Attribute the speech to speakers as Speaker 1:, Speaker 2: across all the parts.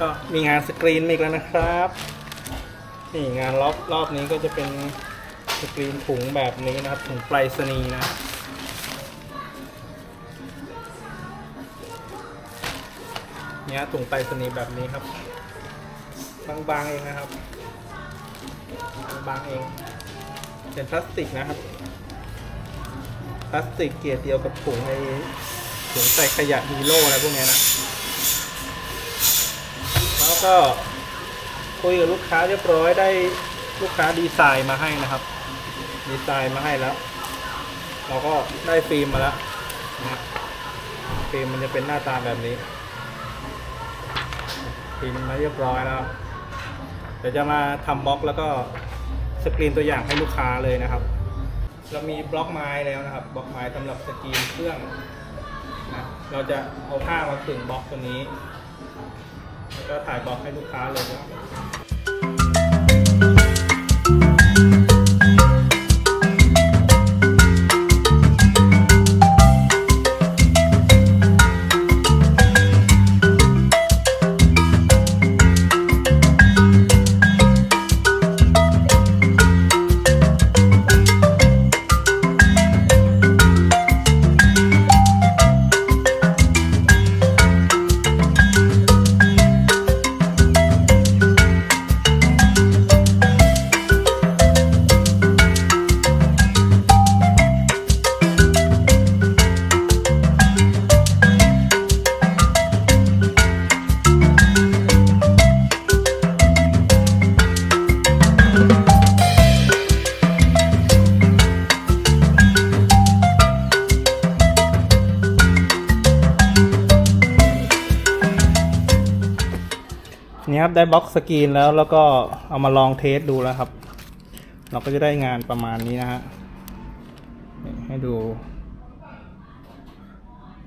Speaker 1: ก็มีงานสกรีนอีกแล้วนะครับ นี่งานรอบรอบนี้ก็จะเป็นสกรีนถุงแบบนี้นะครับถุงไปรษณีย์นะเนี่ยถุงไปรษณีย์แบบนี้ครับ บางๆเองนะครับ บางๆเอง เป็นพลาสติกนะครับ พลาสติกเกรดเดียวกับถุงไอถุงใส่ขยะฮีโร่อะไรพวกนี้นะ ก็คุยกับลูกค้าเรียบร้อยได้ลูกค้าดีไซน์มาให้นะครับ ดีไซน์มาให้แล้ว เราก็ได้ฟิล์มมาแล้วนะฟิล์มมันจะเป็นหน้าตาแบบนี้พิมพ์มมาเรียบร้อยแล้วเดี๋ยวจะมาทำบล็อกแล้วก็สกรีนตัวอย่างให้ลูกค้าเลยนะครับ เรามีบล็อกไม้แล้วนะครับ บล็อกไม้สำหรับสกรีนเครื่องนะเราจะเอาผ้ามาขึงบล็อกตัวนี้ ก็ถ่ายบล็อกให้ลูกค้าเลยนะ นี่ครับได้บล็อกสกรีนแล้วแล้วก็เอามาลองเทสดูแล้วครับ เราก็จะได้งานประมาณนี้นะฮะให้ดู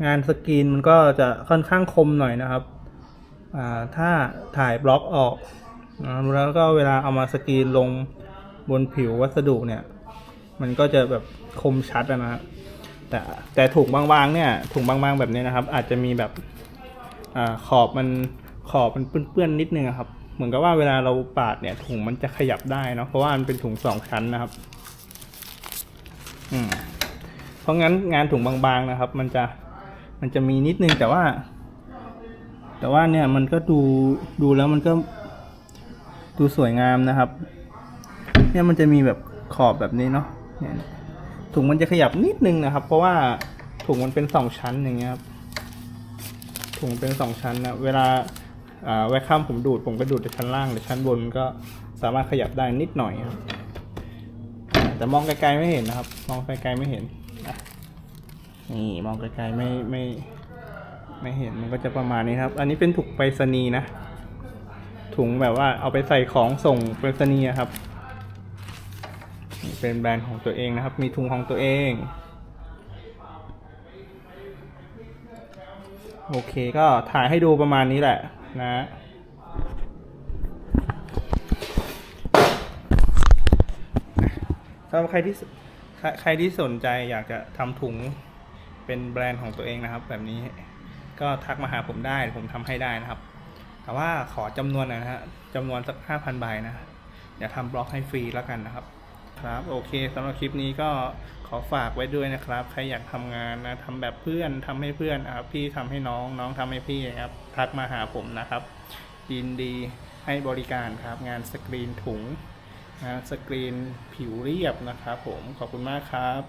Speaker 1: งานสกรีนมันก็จะค่อนข้างคมหน่อยนะครับถ้าถ่ายบล็อกออกนะแล้วก็เวลาเอามาสกรีนลงบนผิววัสดุเนี่ย มันก็จะแบบคมชัดนะฮะแต่แต่ถุงบางๆเนี่ยถุงบางๆแบบนี้นะครับ อาจจะมีแบบอขอบมัน ขอบมันเปื้อนๆนิดนึงครับ เหมือนกับว่าเวลาเราปาดเนี่ยถุงมันจะขยับได้เนาะเพราะว่ามันเป็นถุงสองชั้นนะครับ อืมเพราะงั้นงานถุงบางๆนะครับ มันจะมันจะมีนิดนึงแต่ว่า แต่ว่าเนี่ยมันก็ดูดูแล้วมันก็ดูสวยงามนะครับ เนี่ยมันจะมีแบบขอบแบบนี้เนาะเนี่ยถุงมันจะขยับนิดนึงนะครับ เพราะว่าถุงมันเป็นสองชั้นอย่างเงี้ยครับถุงเป็นสองชั้นนะเวลา อ่าไว้ข้ามผมดูดผมก็ดูดแต่ชั้นล่างหรือชั้นบนก็สามารถขยับได้นิดหน่อยครับแต่มองไกลๆไม่เห็นนะครับ มองไกลๆไม่เห็นนี่มองไกลๆไม่ไม่ไม่เห็นมันก็จะประมาณนี้ครับ อันนี้เป็นถุงไปรษณีย์นะ ถุงแบบว่าเอาไปใส่ของส่งไปรษณีย์ครับเป็นแบรนด์ของตัวเองนะครับ มีถุงของตัวเอง โอเคก็ถ่ายให้ดูประมาณนี้แหละ นะสำหรับใครที่สใครที่สนใจอยากจะทำถุงเป็นแบรนด์ของตัวเองนะครับ แบบนี้ก็ทักมาหาผมได้ผมทำให้ได้นะครับ แต่ว่าขอจำนวนนะฮะจำนวนสักห้าพันใบนะอย่าทำบล็อกให้ฟรีแล้วกันนะครับ ครับโอเคสำหรับคลิปนี้ก็ขอฝากไว้ด้วยนะครับ ใครอยากทำงานนะทำแบบเพื่อนทำให้เพื่อนนะพี่ทำให้น้องน้องทำให้พี่นะครับทักมาหาผมนะครับยินดีให้บริการครับงานสกรีนถุงงานสกรีนผิวเรียบนะครับผมขอบคุณมากครับ